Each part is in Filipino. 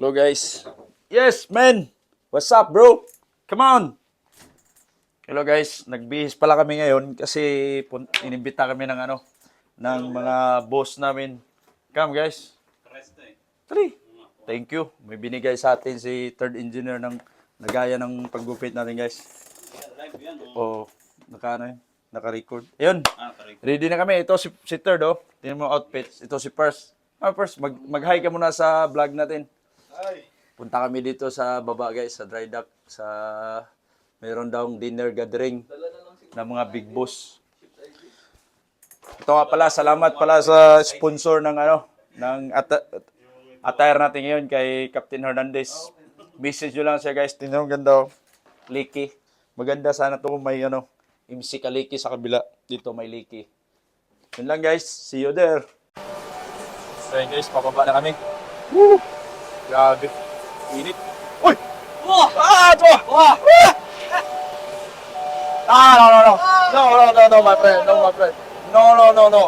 Hello guys. Yes, man. What's up, bro? Come on. Hello guys, nagbihis pala kami ngayon kasi inimbita kami ng ano ng mga boss namin. Come guys. Three. Thank you. May binigay sa atin si third engineer ng nagaya ng paggupit natin guys. Oh, naka ano yun? Naka-record. Ayun. Ready na kami. Ito si, si third oh. Tingnan mo outfits. Ito si first. Ah, first, mag, mag-hi ka muna sa vlog natin. Punta kami dito sa baba guys, sa dry dock, sa meron daw dinner gathering ng mga big boss. Ito nga pala, salamat pala sa sponsor ng ano, ng at attire natin ngayon kay Captain Hernandez. Message nyo lang siya guys, tingnan mo ganda oh. Liki. Maganda sana to may ano, MC Kaliki sa kabila. Dito may Liki. Yun lang guys, see you there. So guys, pababa na kami. Woo! Grabe. Init. Uy! Ah! Ito! Ah! Ah, no, no, no. No, no, no, no, my friend. No, my friend. No, no, no, no.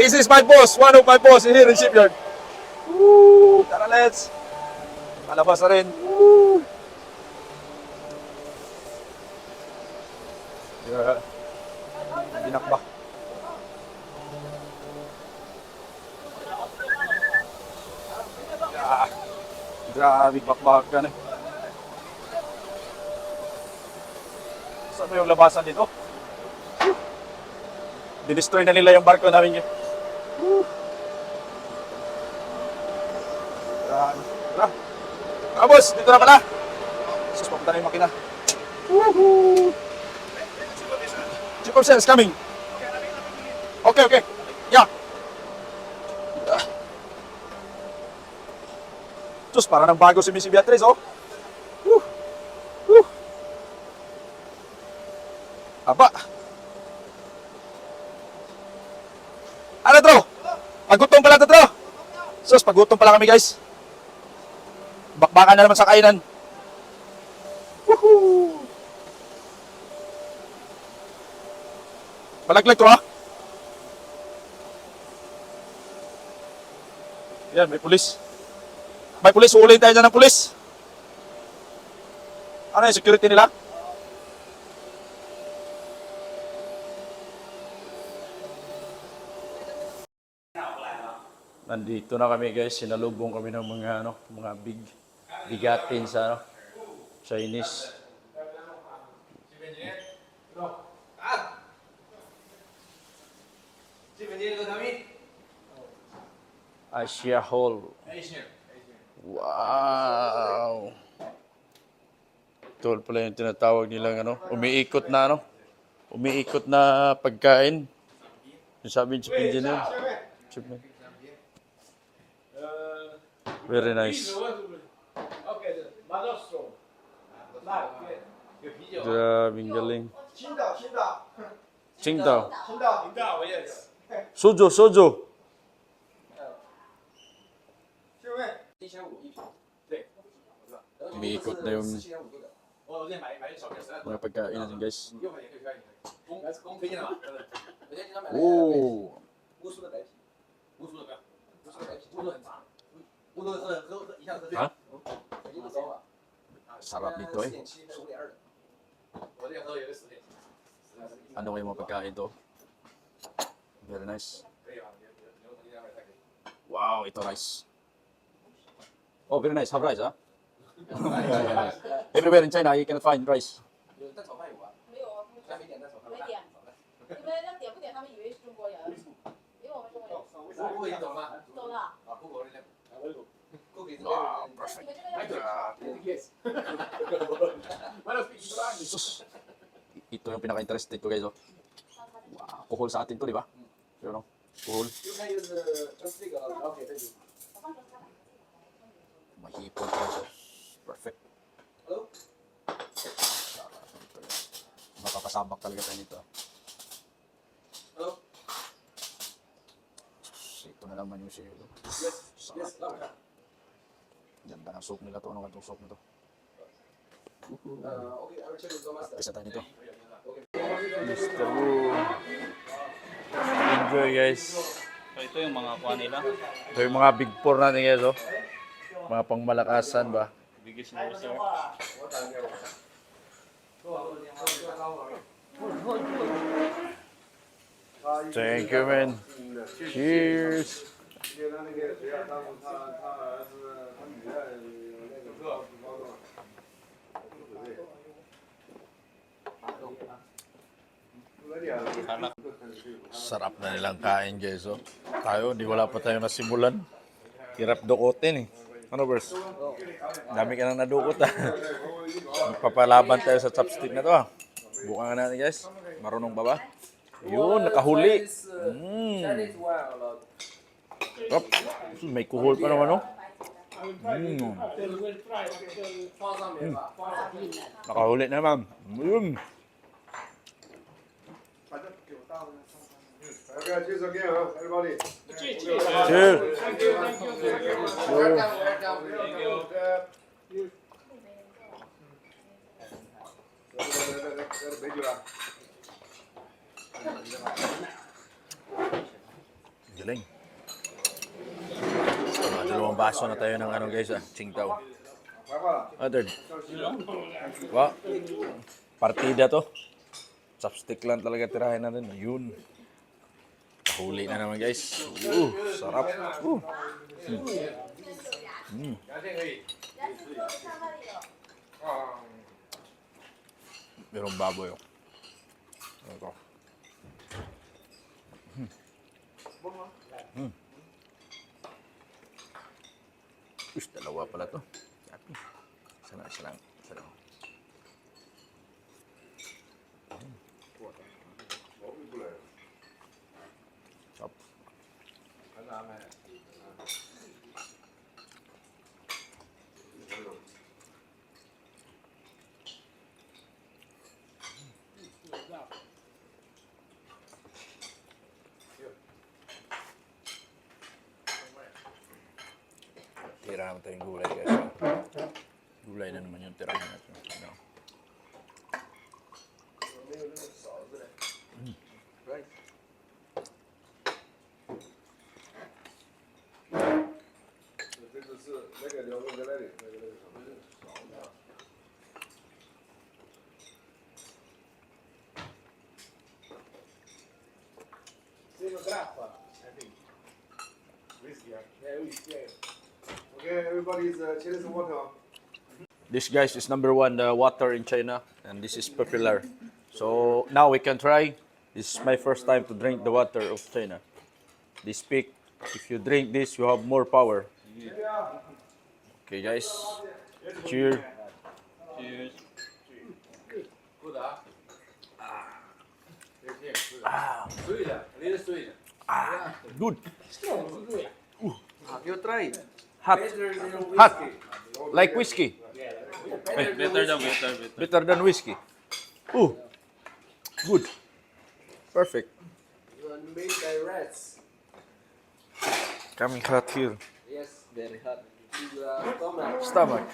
This is my boss. One of my boss here in shipyard. Woo! Tara, let's. Palabas na rin. Woo! Grabe bakbakan eh. Saan yung labasan dito? Dinestroy na nila yung barko namin yun. Grabe. Tara. Boss, dito na pala. Sus, papunta na yung makina. Woohoo! Chief of Sales coming. Okay, okay. Yeah. Diyos, para nang bago si Missy Beatrice, oh. Woo. Woo. Aba. Ano, Tro? Pagutom pala to, Tro. Sus, pagutom pala kami, guys. Bakbakan na naman sa kainan. Woohoo! Malaglag to, ha? Yan, may pulis. May pulis, uulayin tayo dyan ng pulis. Ano yung security nila? Nandito na kami guys, sinalubong kami ng mga ano, mga big bigatin sa ano, Chinese. Asia Hall. Wow! Ito pala yung tinatawag nilang ano, umiikot na ano, umiikot na pagkain. Yung sabi ng chief engineer. Chief engineer. Very nice. Grabing galing. Qingdao, Qingdao. Qingdao, yes. Sojo, sojo. umiikot na yung mga pagkain natin guys. Oh! Ha? Sarap nito eh. Ano kayo mga pagkain to? Very nice. Wow, ito rice. Oh, very nice. Have rice, ha? Huh? Everywhere in China, you cannot find rice. 有蛋炒饭有啊？没有啊，还没点蛋炒饭。没点你们要点不点？他们以为是中国人，因为我们中国人我我已经懂了。走了。啊，不口令。不给这个。Wow, 你 perfect. 们这个要点 Yes. Sus. Ito yung pinaka-interested ko guys, oh. Wow, kuhol sa atin to, di ba? Yun, oh. Kuhol. 就看就是就是这个，然后给这里。 Mahipon ko siya. Perfect. Hello. Mapapasabak talaga tayo nito. Hello. Ito na naman yung silo. Yes. Yes. Sarap. Ganda ng soup nila to. Ano ganitong soup nito? Uh, okay, I will check with the master. Isa tayo nito. Okay. Mr. Wu. Enjoy guys. So ito yung mga kuha nila. Ito yung mga big four natin guys, oh. Mga pangmalakasan ba? Biggest no, sir. Thank you, man. Cheers. Sarap na nilang kain guys. Tayo, hindi wala pa tayong nasimulan. Hirap dokotin eh. Ano, Bers? Dami ka nang nadukot, ha? Magpapalaban tayo sa chopstick na to, ha? Buka nga natin, guys. Marunong ba ba? Yun, nakahuli. Mm. Op, may kuhol pa naman, no? Mm. Mm. Nakahuli naman. Mm. Okay, cheers again, huh? Everybody. Cheers. Cheers. cheers. Thank you. Thank you. Thank you. Welcome. Welcome. Thank you. Galing. Mga dalawang baso na tayo ng ano guys ah, tsingtaw. Ah, third. Wa, partida to. Chopstick lang talaga tirahin natin. Yun. Huli na naman guys. Uh, sarap. Uh. Mm. Mm. Merong baboy. Oh. Ito. Mm. Mm. Ush, dalawa pala to. Sabi. Sana, sana, sana. tira naman tayong gulay guys. Gulay na naman yung tirahan natin. No. Mm. Sino grappa? Eh, é bem. Whisky, é. É whisky, é. Uh, water. This guys is number one uh, water in China, and this is popular. So now we can try. This is my first time to drink the water of China. They speak, if you drink this, you have more power. Okay, guys. Cheers. Cheers. Good, ah. Ah. Good. Have you tried? Hot. Hot. Like whiskey. Better than better, better. Better than whiskey. Ooh. Good. Perfect. You made by rats. Coming hot here. Yes, very hot. To your stomach. Stomach.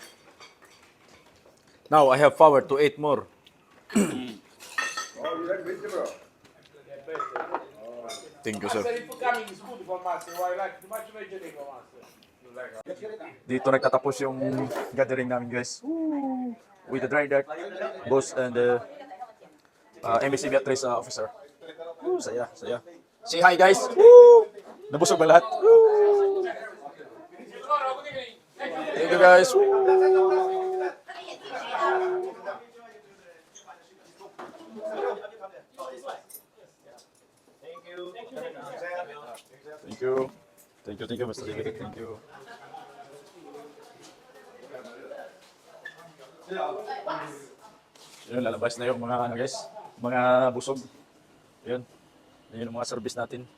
Now I have power to eat more. Oh, you like vegetable? Thank you, sir. If coming is good for master, why like too much vegetable master? Dito nagtatapos yung gathering namin, guys. With the dry dark boss and the uh, MSC Beatrice uh, officer. Woo, saya, saya. Say hi, guys. Woo! Nabusog ba lahat? Woo! Thank you, guys. Woo! Thank you. Thank you, thank you, Mr. David. Thank you. Yun, lalabas na yung mga ano guys, mga busog. Yun. Yun ang mga service natin.